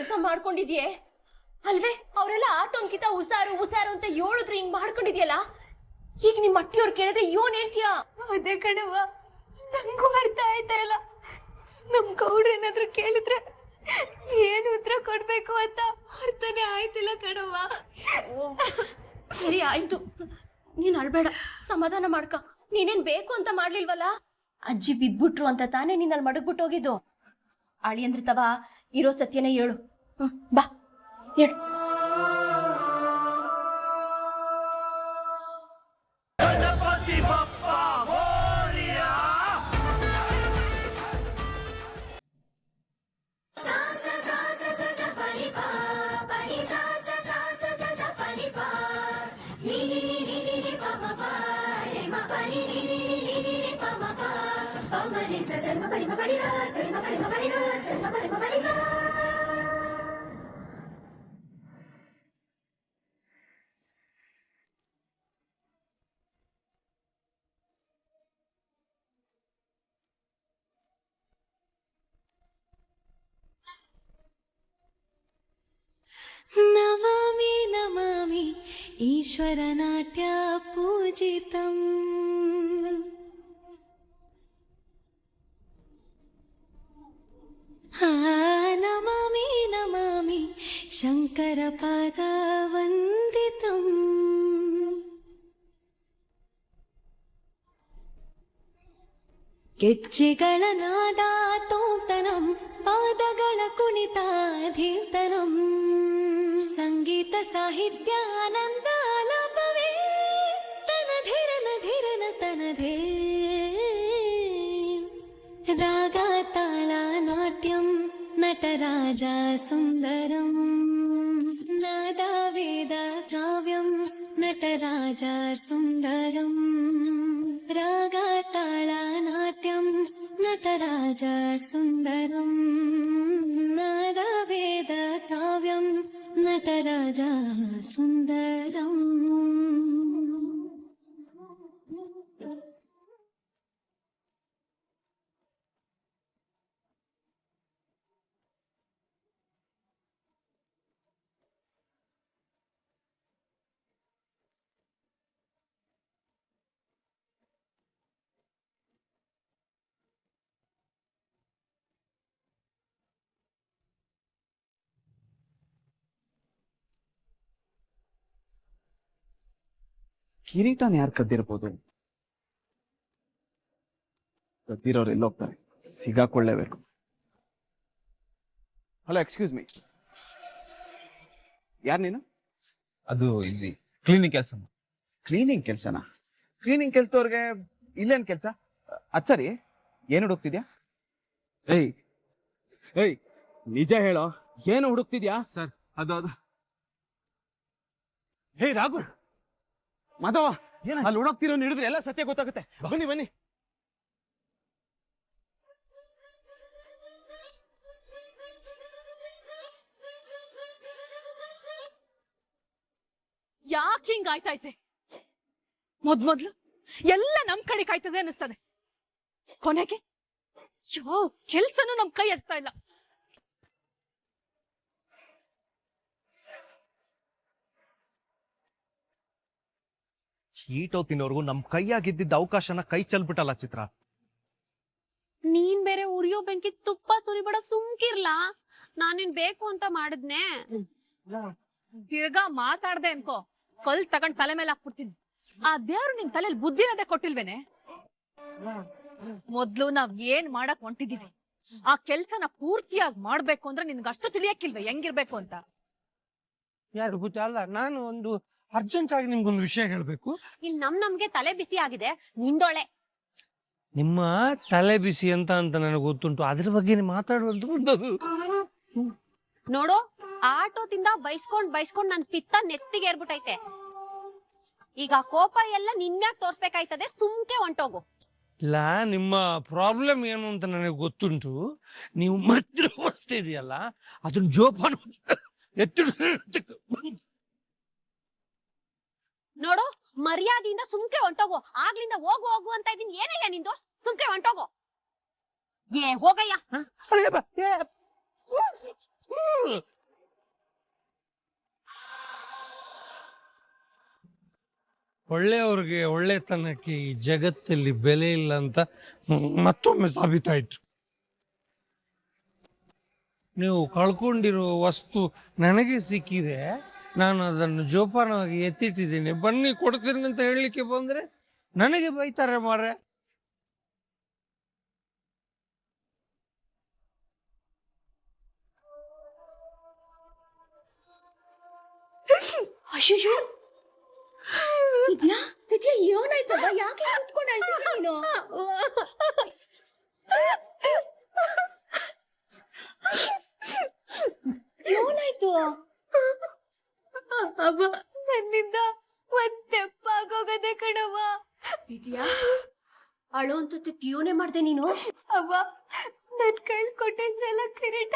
ಕೆಲಸ ಮಾಡ್ಕೊಂಡಿದ್ಯೆ? ಅಲ್ವೇ? ಅವರೆಲ್ಲ ಆಟೋ ಅಂಕಿತ ಉಸಾರು ಉಸಾರು ಅಂತ ಹೇಳಿದ್ರು ಹಿಂಗ್ ಮಾಡ್ಕೊಂಡಿದ್ಯಲ್ಲ? ಈಗ ನಿಮ್ ಅಟ್ಟಿಯವ್ರು ಕೇಳಿದ್ರೆ ಯೋನ್ ಹೇಳ್ತೀಯಾ ಅದೇ ಕಣವ್ವ ನಂಗೂ ಅರ್ಥ ಆಯ್ತಾ ಇಲ್ಲ. ನಮ್ ಗೌಡ್ರ ಏನಾದ್ರು ಕೇಳಿದ್ರೆ ಏನು ಉತ್ತರ ಕೊಡ್ಬೇಕು ಅಂತ ಅರ್ಥನೇ ಆಯ್ತಿಲ್ಲ ಕಣವ್ವ. ಸರಿ ಆಯ್ತು. ನೀನ್ ಅಳ್ಬೇಡ. ಸಮಾಧಾನ ಮಾಡ್ಕ. ನೀನೇನ್ ಬೇಕು ಅಂತ ಮಾಡ್ಲಿಲ್ವಲ್ಲ? ಅಜ್ಜಿ ಬಿದ್ಬಿಟ್ರು ಅಂತ ತಾನೇ ನೀನ್ ಅಲ್ಲಿ ಮಡಗ್ಬಿಟ್ಟು ಹೋಗಿದ್ದು ಅಳಿ ಅಂದ್ರೆ ತವ ಇರೋ ಸತ್ಯನೇ ಹೇಳು. ಹ್ಮ್ ಬಾ ಹೇಳು ನಮಾಮಿ ईश्वरनाट्य पूजितम् नमामि नमामि शङ्करपादवन्दितम्। ಗೆಜ್ಜೆಗಳ ನಾದ ತೋಂತನಂ ಪಾದಗಳ ಕುಣಿತಾಧೀರ್ತನಂ ಸಂಗೀತ ಸಾಹಿತ್ಯ ಆನಂದ ಆಲಾಪವೇ ತನಧಿರನ ಧಿರನ ತನಧೇ ರಾಗ ತಾಳ ನಾಟ್ಯಂ ನಟರಾಜ ಸುಂದರಂ ನಾದ ವೇದ ಕಾವ್ಯಂ ನಟರಾಜ ಸುಂದರಂ ರಾಗ नटराजा सुन्दरम् नर वेद नटराजा सुन्दरम् ಕಿರೀಟನ ಯಾರು ಕದ್ದಿರ್ಬೋದು? ಕದ್ದಿರೋರು ಎಲ್ಲೋಗ್ತಾರೆ. ಸಿಗಾಕೊಳ್ಳೇಬೇಕು. ಹಲೋ ಎಕ್ಸ್ಕ್ಯೂಸ್ ಮೀ ಯಾರು ನೀನು? ಅದು ಇಲ್ಲಿ ಕ್ಲೀನಿಂಗ್ ಕೆಲಸ ಕ್ಲೀನಿಂಗ್ ಕೆಲಸನಾ? ಕ್ಲೀನಿಂಗ್ ಕೆಲಸದವ್ರಿಗೆ ಇಲ್ಲೇನ್ ಕೆಲಸ? ಅದ್ ಸರಿ. ಏನು ಹುಡುಕ್ತಿದ್ಯಾ? ಏಯ್ ಏಯ್ ನಿಜ ಹೇಳೋ. ಏನು ಹುಡುಕ್ತಿದ್ಯಾ? ಸರ್ ಅದು ಅದು ಹೇ ರಾಘು! ಮಾಧವ ಅಲ್ಲಿ ಹುಡುಕ್ತಿರೋ ಹಿಡಿದ್ರೆ ಎಲ್ಲ ಸತ್ಯ ಗೊತ್ತಾಗುತ್ತೆ. ಬನ್ನಿ ಬನ್ನಿ. ಯಾಕೆ ಹಿಂಗ್ ಆಯ್ತಾಯ್ತೆ ಮೊದ್ ಮೊದ್ಲು ಎಲ್ಲ ನಮ್ ಕಡೆ ಕಾಯ್ತದೆ ಅನಿಸ್ತದೆ ಕೊನೆಗೆ ಯಾವ ಕೆಲ್ಸನೂ ನಮ್ ಕೈ ಎತ್ತಾ ಇಲ್ಲ. ಈಟೋ ತಿನ್ನೋರ್ಗು ನಮ್ ಕೈಯಾಗಿದ್ದಿದ್ದ ಅವಕಾಶನ ಕೈ ಚೆಲ್ಬಿಟ್ಟಲ್ಲ ಚಿತ್ರ. ನೀನ್ ಬೇರೆ ಉರಿಯೋ ಬೆಂಕಿ ತುಪ್ಪ ಸುರಿಬೇಡ ಸುಮ್ಕಿರ್ಲಾ. ನಾನೇನ್ ಬೇಕು ಅಂತ ಮಾಡಿದ್ನೆ? ತಿರ್ಗಾ ಮಾತಾಡ್ದೆ ಅನ್ಕೋ. ಕಲ್ ತಗೊಂಡ್ ತಲೆ ಮೇಲೆ ಹಾಕ್ಬಿಡ್ತೀನಿ. ಆ ದೇವ್ರು ನಿನ್ ತಲೆಯಲ್ಲಿ ಬುದ್ಧಿನದೇ ಕೊಟ್ಟಿಲ್ವೇನೆ? ಮೊದ್ಲು ನಾವ್ ಏನ್ ಮಾಡಕ್ ಹೊಂಟಿದೀವಿ? ಆ ಕೆಲ್ಸನ ಪೂರ್ತಿಯಾಗಿ ಮಾಡ್ಬೇಕು ಅಂದ್ರೆ ನಿನ್ಗೆ ಅಷ್ಟು ತಿಳಿಯಕ್ಕಿಲ್ವೇ? ಹೆಂಗಿರ್ಬೇಕು ಅಂತ? ಯಾರು ಗೊತ್ತಲ್ಲ ನಾನು ಒಂದು ಅರ್ಜೆಂಟ್ ಆಗಿ ನಿಮ್ಗೊಂದು ವಿಷಯ ಹೇಳ್ಬೇಕು. ಇಲ್ಲಿ ನಮ್ ನಮ್ಗೆ ತಲೆ ಬಿಸಿ ಆಗಿದೆ ನಿಂದೊಳೆ. ನಿಮ್ಮ ತಲೆ ಬಿಸಿ ಅಂತ ಅಂತ ನನಗೆ ಗೊತ್ತುಂಟು. ಅದ್ರ ಬಗ್ಗೆ ಮಾತಾಡುವಂತ ಬಂದದ್ದು ನೋಡು ಆಟೋದಿಂದ ಬೈಸ್ಕೊಂಡ್ ಬೈಸ್ಕೊಂಡ್ ನನ್ ಪಿತ್ತ ನೆತ್ತಿಗೆ ಏರ್ಬಿಟ್ಟೈತೆ ಈಗ ಕೋಪ ಎಲ್ಲ ನಿನ್ಯಾಕ್ ತೋರ್ಸ್ಬೇಕಾಯ್ತದೆ ಸುಮ್ಕೆ ಹೊಂಟೋಗು. ಇಲ್ಲ ನಿಮ್ಮ ಪ್ರಾಬ್ಲಮ್ ಏನು ಅಂತ ನನಗೆ ಗೊತ್ತುಂಟು. ನೀವು ಮತ್ತೆ ಅವಸ್ಥೆ ಇದೆಯಲ್ಲ ಅದನ್ನ ಜೋಪಾನ ಎತ್ತು ನೋಡು ಮರ್ಯಾದೆಯಿಂದ ಸುಮ್ಕೆ ಹೊಂಟೋಗು. ಆಗ್ಲಿಂದ ಹೋಗು ಹೋಗು ಅಂತ ಇದೀನಿ. ಏನಿಲ್ಲ ನಿಂದು? ಸುಮ್ಕೆ ಹೊಂಟೋಗು. ಏ ಹೋಗಯ್ಯ. ಒಳ್ಳೆಯವ್ರಿಗೆ ಒಳ್ಳೆತನಕ್ಕೆ ಈ ಜಗತ್ತಲ್ಲಿ ಬೆಲೆ ಇಲ್ಲ ಅಂತ ಮತ್ತೊಮ್ಮೆ ಸಾಬೀತಾಯಿತು. ನೀವು ಕಳ್ಕೊಂಡಿರೋ ವಸ್ತು ನನಗೆ ಸಿಕ್ಕಿದೆ. ನಾನು ಅದನ್ನು ಜೋಪಾನವಾಗಿ ಎತ್ತಿಟ್ಟಿದ್ದೀನಿ. ಬನ್ನಿ, ಕೊಡ್ತೀನಿ ಅಂತ ಹೇಳಲಿಕ್ಕೆ ಬಂದರೆ ನನಗೆ ಬೈತಾರೆ ಮಾರೆ ಅಯ್ಯೋ ವಿದ್ಯಾ ವಿದ್ಯಾ ಏನಾಯ್ತು? ಅವ ನನ್ನಿಂದ ಒಂದ್ ತೆಪ್ಪಾಗೋಗದೆ ಕಣವ್ವ. ವಿದ್ಯಾ ಅಳು ಅಂತ ಪಿಯೋನೆ ಮಾಡ್ದೆ ನೀನು? ಅವ್ವ ನನ್ ಕೈಲ್ ಕೊಟ್ಟಿದ್ರಲ್ಲ ಕಿರೀಟ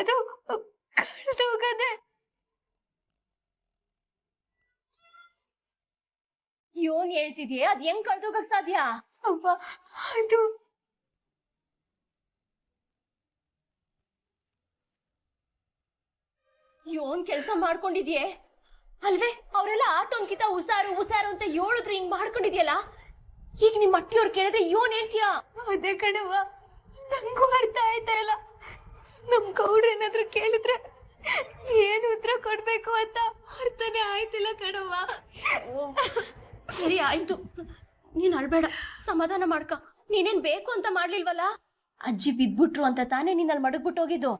ಅದು ಕಳ್ದೋಗದೆ. ಯೋನ್ ಹೇಳ್ತಿದ್ಯೆ ಅದ್ ಹೆಂಗ್ ಕಳ್ದೋಗಕ್ ಸಾಧ್ಯ? ಅವ್ವ ಅದು ಯೋನ್ ಕೆಲಸ ಮಾಡ್ಕೊಂಡಿದ್ಯೆ? ಅಲ್ವೇ? ಅವರೆಲ್ಲ ಆಟೋ ಅಂಕಿತ ಉಸಾರು ಉಸಾರು ಅಂತ ಹೇಳಿದ್ರು ಹಿಂಗ್ ಮಾಡ್ಕೊಂಡಿದ್ಯಲ್ಲ? ಈಗ ನಿಮ್ ಅಟ್ಟಿಯವ್ರು ಕೇಳಿದ್ರೆ ಯೋನ್ ಹೇಳ್ತೀಯ ಅದೇ ಕಣವ್ವ. ನಂಗೂ ಅರ್ಥ ಆಯ್ತಾ ಇಲ್ಲ. ನಮ್ ಗೌಡ್ರ ಏನಾದ್ರು ಕೇಳಿದ್ರೆ ಏನ್ ಉತ್ತರ ಕೊಡ್ಬೇಕು ಅಂತ ಅರ್ಥನೇ ಆಯ್ತಿಲ್ಲ ಕಣವ್ವ. ಸರಿ ಆಯ್ತು. ನೀನ್ ಅಳ್ಬೇಡ. ಸಮಾಧಾನ ಮಾಡ್ಕ. ನೀನೇನ್ ಬೇಕು ಅಂತ ಮಾಡ್ಲಿಲ್ವಲ್ಲ? ಅಜ್ಜಿ ಬಿದ್ಬಿಟ್ರು ಅಂತ ತಾನೇ ನೀನ್ ಅಲ್ಲಿ ಮಡಗ್ಬಿಟ್ಟು ಹೋಗಿದ್ದು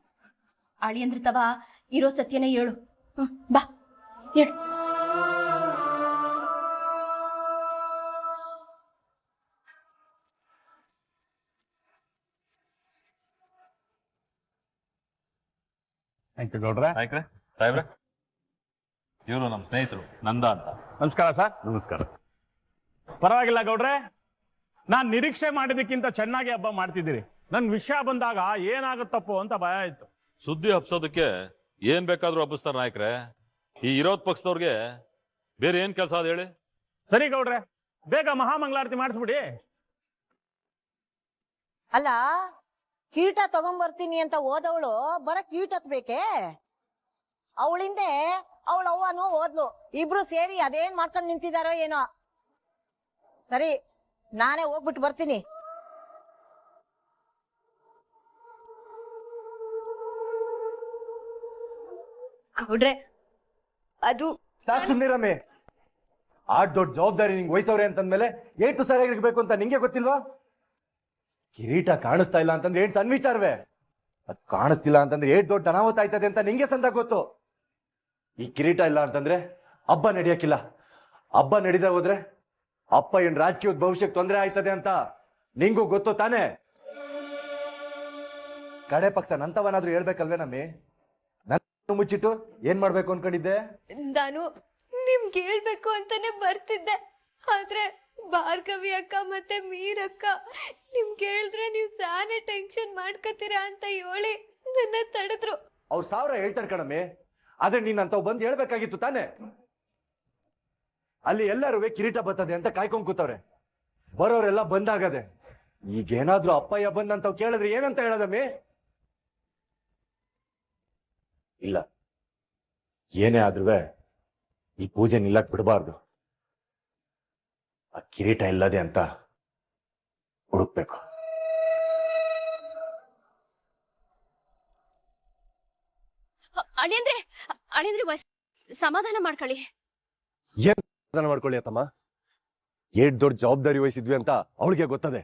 ಅಳಿ ಅಂದ್ರೆ ತವಾ ಇರೋ ಸತ್ಯನೇ ಹೇಳು. ಹ್ಮ್ ಬಾ. ಹೇಳು. ಥ್ಯಾಂಕ್ ಯು ಗೌಡ್ರೆ. ನಾಯ್ಕ್ರೆ ಸಾಹೇಬ್ರೆ ಇವರು ನಮ್ಮ ಸ್ನೇಹಿತರು ನಂದ ಅಂತ. ನಮಸ್ಕಾರ ಸರ್. ನಮಸ್ಕಾರ. ಪರವಾಗಿಲ್ಲ ಗೌಡ್ರೆ ನಾನ್ ನಿರೀಕ್ಷೆ ಮಾಡಿದಕ್ಕಿಂತ ಚೆನ್ನಾಗಿ ಹಬ್ಬ ಮಾಡ್ತಿದ್ದೀರಿ. ನನ್ ವಿಷಯ ಬಂದಾಗ ಏನಾಗುತ್ತಪ್ಪೋ ಅಂತ ಭಯ ಇತ್ತು ಸುದ್ದಿ ಹಬ್ಸೋದಕ್ಕೆ ಏನ್ ಬೇಕಾದ್ರೂ ಹಬ್ಬಿಸ್ತಾರ ನಾಯಕ್ರೆ. ಈ ವಿರೋಧ ಪಕ್ಷದವ್ರಿಗೆ ಬೇರೆ ಏನ್ ಕೆಲಸ ಅದ ಹೇಳಿ? ಸರಿ ಗೌಡ್ರೆ ಬೇಗ ಮಹಾಮಂಗಳಾರತಿ ಮಾಡಿಸ್ಬಿಡಿ. ಅಲ್ಲ ಕೀಟ ತಗೊಂಬರ್ತೀನಿ ಅಂತ ಓದವಳು ಬರ ಕೀಟ ಹತ್ಬೇಕೆ ಅವಳಿಂದೆ ಅವಳ ಅವ್ವನು ಓದ್ಲು ಇಬ್ರು ಸೇರಿ ಅದೇನ್ ಮಾಡ್ಕೊಂಡು ನಿಂತಿದಾರೋ ಏನೋ. ಸರಿ ನಾನೇ ಹೋಗ್ಬಿಟ್ಟು ಬರ್ತೀನಿ. ಗೌಡ್ರೆ ಅದು ಸಾಕ್ ಸುಮ್ನಿರಮ್ಮೆ ಆ ದೊಡ್ಡ ಜವಾಬ್ದಾರಿ ನಿಂಗೆ ವಹಿಸವ್ರೆ ಅಂತಂದ್ಮೇಲೆ ಏಟು ಸರಿಯಾಗಿರ್ಬೇಕು ಅಂತ ನಿಂಗೆ ಗೊತ್ತಿಲ್ವಾ? ಕಿರೀಟ ಕಾಣಿಸ್ತಾ ಇಲ್ಲ ಅಂತಂದ್ರೆ ಏನ್ ಸಣ್ಣ ವಿಚಾರವೇ? ಅದ್ ಕಾಣಿಸ್ತಿಲ್ಲ ಅಂತಂದ್ರೆ ಏಟ್ ದೊಡ್ಡ ಅನಾಹುತ ಆಯ್ತದೆ ಅಂತ ನಿಂಗೆ ಸಂದ ಗೊತ್ತು. ಈ ಕಿರೀಟ ಇಲ್ಲ ಅಂತಂದ್ರೆ ಹಬ್ಬ ನಡೆಯಕ್ಕಿಲ್ಲ ಹಬ್ಬ ನಡೀದ ಹೋದ್ರೆ ಅಪ್ಪ ಏನ್ ರಾಜಕೀಯದ ಭವಿಷ್ಯಕ್ಕೆ ತೊಂದರೆ ಆಯ್ತದೆ ಅಂತ ನಿಂಗೂ ಗೊತ್ತು ತಾನೇ? ಕಡೆ ಪಕ್ಷ ನಂತವನಾದ್ರೂ ಹೇಳ್ಬೇಕಲ್ವೇ ನಮ್ಮಿ ಮುಚ್ಚಿಟ್ಟು ಏನ್ ಮಾಡ್ಬೇಕು ಅನ್ಕೊಂಡಿದ್ದೆ? ನಾನು ನಿಮ್ಗೆ ಹೇಳ್ಬೇಕು ಅಂತಾನೆ ಬರ್ತಿದ್ದೆ. ಆದ್ರೆ ಭಾರ್ಗವಿ ಅಕ್ಕ ಮತ್ತೆ ಮೀರಕ್ಕ ನಿಮ್ಗೆ ಕೇಳಿದ್ರೆ ನೀವು ಸಾನೆ ಟೆನ್ಷನ್ ಮಾಡ್ಕತ್ತೀರಾ ಅಂತ ಹೇಳಿ ನನ್ನ ತಡೆದ್ರು. ಅವ್ರು ಸಾವಿರ ಹೇಳ್ತಾರೆ ಕಣಮ್ಮಿ ಆದ್ರೆ ನೀನ್ ಅಂತ ಬಂದು ಹೇಳ್ಬೇಕಾಗಿತ್ತು ತಾನೆ. ಅಲ್ಲಿ ಎಲ್ಲರೂ ಕಿರೀಟ ಬರ್ತದೆ ಅಂತ ಕಾಯ್ಕೊಂಡ್ ಕೂತವ್ರೆ. ಬರೋರೆಲ್ಲ ಬಂದಾಗದೆ. ಈಗೇನಾದ್ರೂ ಅಪ್ಪಯ್ಯ ಬಂದಂತ ಕೇಳಿದ್ರೆ ಏನಂತ ಹೇಳದಮ್ಮಿ? ಇಲ್ಲ. ಏನೇ ಆದ್ರೂ ಈ ಪೂಜೆ ನಿಲ್ಲಕ್ ಬಿಡಬಾರ್ದು. ಆ ಕಿರೀಟ ಇಲ್ಲದೆ ಅಂತ ಹುಡುಕ್ಬೇಕು. ಅಳಿಯಂದ್ರೆ ಅಳಿಯಂದ್ರೆ ವಯಸ್ ಸಮಾಧಾನ ಮಾಡ್ಕೊಳ್ಳಿ. ಸಮಾಧಾನ ಮಾಡ್ಕೊಳ್ಳಿ ಅತ್ತಮ್ಮ? ಏಟ್ ದೊಡ್ಡ ಜವಾಬ್ದಾರಿ ವಹಿಸಿದ್ವಿ ಅಂತ ಅವಳಿಗೆ ಗೊತ್ತದೆ.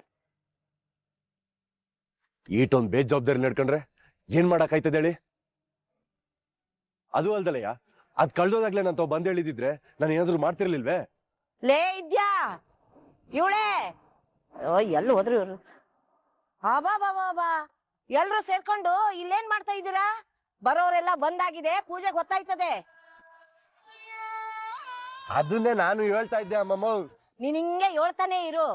ಈಟೊಂದ್ ಬೇಜವಾಬ್ದಾರಿ ನಡ್ಕೊಂಡ್ರೆ ಏನ್ ಮಾಡಕ್ ಹೇಳಿ? ಅದು ಅಲ್ದಲಯ್ಯ. ಅದ್ ಕಳ್ದೋದಾಗ್ಲೇ ನಾನು ತಾವ್ ಬಂದ್ ಹೇಳಿದಿದ್ರೆ ನಾನು ಏನಾದ್ರು ಮಾಡ್ತಿರ್ಲಿಲ್ವೇ? ಲೇ ಇದ್ಯಾ? ಇವಳೇ? ಎಲ್ಲ ಎಲ್ಲಿ ಹೋದ್ರು ಇವ್ರು? ಬಾ ಬಾ ಬಾ ಬಾ. ಎಲ್ರು ಸೇರ್ಕೊಂಡು ಇಲ್ಲೇನ್ ಮಾಡ್ತಾ ಇದ್ದೀರಾ? ಬರೋರೆಲ್ಲ ಬಂದಾಗಿದೆ ಪೂಜೆ ಗೊತ್ತಾಯ್ತದೆ ಅದನ್ನೇ ನಾನು ಹೇಳ್ತಾ ಇದ್ದೆ ಅಮ್ಮಮ್ಮ ನೀನ್ ಹಿಂಗೆ ಹೇಳ್ತಾನೆ ಇರು.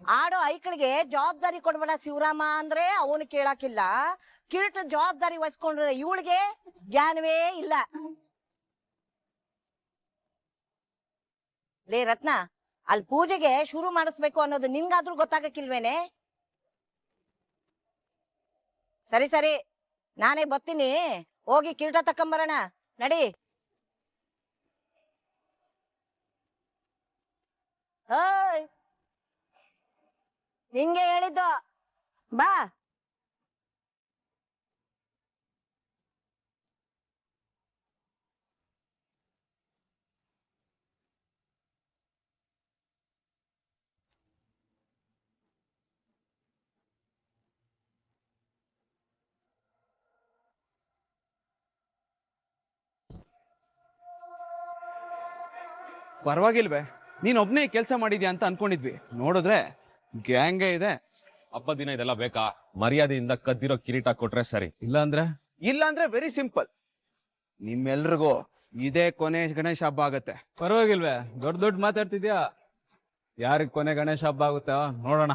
ಆಡೋ ಐಕಳಿಗೆ ಜವಾಬ್ದಾರಿ ಕೊಡ್ಬೇಡ ಶಿವರಾಮ ಅಂದ್ರೆ ಅವನು ಕೇಳಾಕಿಲ್ಲ. ಕಿರೀಟ ಜವಾಬ್ದಾರಿ ವಹಿಸ್ಕೊಂಡ್ರೆ ಇವಳಿಗೆ ಜ್ಞಾನವೇ ಇಲ್ಲ. ಲೇ ರತ್ನ, ಅಲ್ಲಿ ಪೂಜೆಗೆ ಶುರು ಮಾಡಿಸ್ಬೇಕು ಅನ್ನೋದು ನಿನ್ಗಾದ್ರೂ ಗೊತ್ತಾಗಕ್ಕಿಲ್ವೇನೆ? ಸರಿ ಸರಿ, ನಾನೇ ಬರ್ತೀನಿ. ಹೋಗಿ ಕಿರೀಟ ತಕೊಂಬರೋಣ ನಡಿ. ನಿಂಗೆ ಹೇಳಿದ್ದು. ಬಾ. ಪರವಾಗಿಲ್ವೇ? ನೀನ್ ಕೆಲಸ ಮಾಡಿದ್ಯಾ ಅಂತ ಅನ್ಕೊಂಡಿದ್ವಿ. ನೋಡಿದ್ರೆ ಗ್ಯಾಂಗೇ ಇದೆ. ಹಬ್ಬ ದಿನ ಇದೆಲ್ಲ ಬೇಕಾ? ಮರ್ಯಾದೆಯಿಂದ ಕದ್ದಿರೋ ಕಿರೀಟ ಕೊಟ್ರೆ ಸರಿ. ಇಲ್ಲ ಅಂದ್ರೆ ಇಲ್ಲ ಅಂದ್ರೆ ವೆರಿ ಸಿಂಪಲ್ ನಿಮ್ಮೆಲ್ರಿಗೂ ಇದೇ ಕೊನೆ ಗಣೇಶ ಹಬ್ಬ ಆಗತ್ತೆ. ಪರವಾಗಿಲ್ವೇ? ದೊಡ್ಡ ದೊಡ್ಡ ಮಾತಾಡ್ತಿದ್ಯಾ? ಯಾರಿಗ್ ಕೊನೆ ಗಣೇಶ ಹಬ್ಬ ಆಗುತ್ತಾ ನೋಡೋಣ.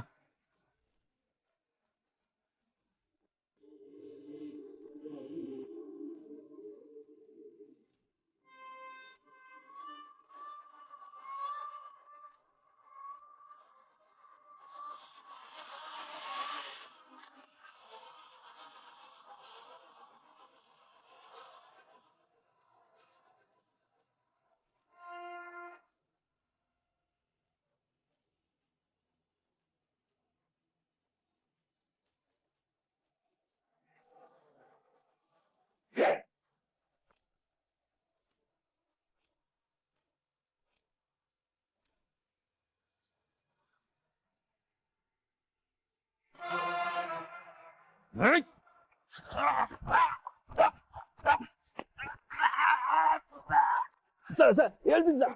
ಸರ್ ಸರ್ ಹೇಳ್ತೀನಿ ಸರ್.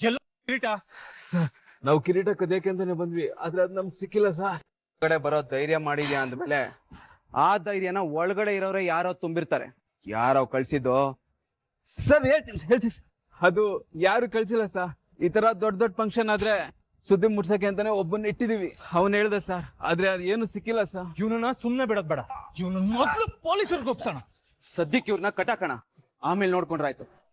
ಎಲ್ಲ ಕಿರೀಟ? ನಾವು ಕಿರೀಟ ಕದಿಯಕ್ಕೆ ಅಂತಾನೆ ಬಂದ್ವಿ ಆದ್ರೆ ಅದ್ ನಮ್ಗೆ ಸಿಕ್ಕಿಲ್ಲ ಸರ್. ಹೊರಗಡೆ ಬರೋ ಧೈರ್ಯ ಮಾಡಿದ್ಯಾ ಅಂದ್ಮೇಲೆ ಆ ಧೈರ್ಯನ ಒಳಗಡೆ ಇರೋರೆ ಯಾರೋ ತುಂಬಿರ್ತಾರೆ. ಯಾರೋ ಕಳ್ಸಿದ್ದು? ಸರ್ ಹೇಳ್ತೀನಿ ಹೇಳ್ತೀನಿ ಅದು ಯಾರು ಕಳ್ಸಿಲ್ಲ ಸರ್. ಈ ತರ ದೊಡ್ಡ ದೊಡ್ಡ ಫಂಕ್ಷನ್ ಆದ್ರೆ ಸುದ್ದಿ ಮುಟ್ಸಕ್ಕೆ ಅಂತಾನೆ ಒಬ್ಬನ್ ಇಟ್ಟಿದೀವಿ. ಅವನ್ ಹೇಳ್ದ, ಸರ್, ಆದ್ರೆ ಅದ್ ಏನು ಸಿಕ್ಕಿಲ್ಲ, ಸರ್. ಇವನನ್ನ ಸುಮ್ನೆ ಬಿಡದ್ ಬೇಡ. ಇವನ ಮೊದ್ಲು ಪೊಲೀಸರಿಗೆ ಒಪ್ಸೋಣ. ಸದ್ಯಕ್ಕೆ ಇವ್ರನ್ನ ಕಟಾಕಣ. ಆಮೇಲೆ ನೋಡ್ಕೊಂಡ್ರಾಯ್ತು.